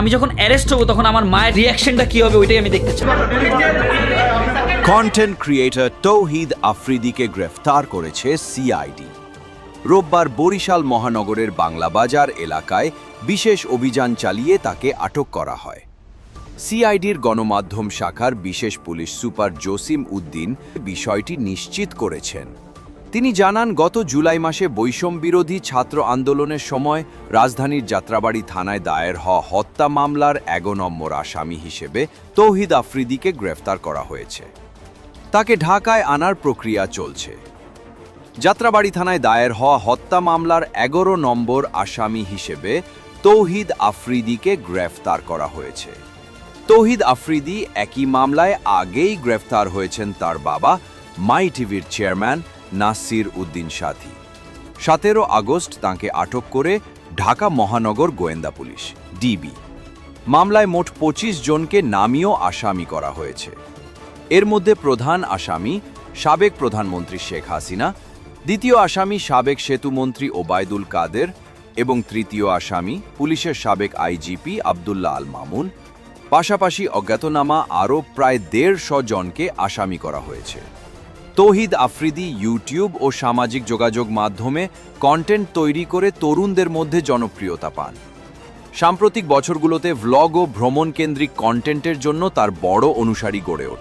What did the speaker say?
আমি যখন অ্যারেস্ট হব, তখন আমার মায়ের রিয়াকশনটা কি হবে, ওইটাই আমি দেখতে চাই। কন্টেন্ট ক্রিয়েটর তৌহিদ আফ্রিদিকে গ্রেফতার করেছে সিআইডি রোববার বরিশাল মহানগরের বাংলা বাজার এলাকায় বিশেষ অভিযান চালিয়ে তাকে আটক করা হয়। সিআইডির গণমাধ্যম শাখার বিশেষ পুলিশ সুপার জসিম উদ্দিন বিষয়টি নিশ্চিত করেছেন। তিনি জানান, গত জুলাই মাসে বৈষম্য বিরোধী ছাত্র আন্দোলনের সময় রাজধানীর যাত্রাবাড়ি থানায় দায়ের হওয়া হত্যা মামলার নম্বর আসামি হিসেবে তৌহিদ আফ্রিদিকে গ্রেফতার করা হয়েছে। তাকে ঢাকায় আনার প্রক্রিয়া চলছে। যাত্রাবাড়ি থানায় দায়ের হওয়া হত্যা মামলার এগারো নম্বর আসামি হিসেবে তৌহিদ আফ্রিদিকে গ্রেফতার করা হয়েছে। তৌহিদ আফ্রিদি একই মামলায় আগেই গ্রেফতার হয়েছেন তার বাবা, মাই টিভির চেয়ারম্যান নাসির উদ্দিন সাথী। সতেরো আগস্ট তাকে আটক করে ঢাকা মহানগর গোয়েন্দা পুলিশ, ডিবি। মামলায় মোট পঁচিশ জনকে নামীয় আসামি করা হয়েছে। এর মধ্যে প্রধান আসামি সাবেক প্রধানমন্ত্রী শেখ হাসিনা, দ্বিতীয় আসামি সাবেক সেতুমন্ত্রী ওবায়দুল কাদের এবং তৃতীয় আসামি পুলিশের সাবেক আইজিপি আবদুল্লাহ আল মামুন। পাশাপাশি অজ্ঞাতনামা আরও প্রায় দেড়শো জনকে আসামি করা হয়েছে। তৌহিদ আফ্রিদি, ইউটিউব ও সামাজিক যোগাযোগ মাধ্যমে কন্টেন্ট তৈরি করে তরুণদের মধ্যে জনপ্রিয়তা পান। সাম্প্রতিক বছরগুলোতে ভ্লগ ও ভ্রমণ কেন্দ্রিক কন্টেন্টের জন্য তার বড় অনুসারী গড়ে ওঠে।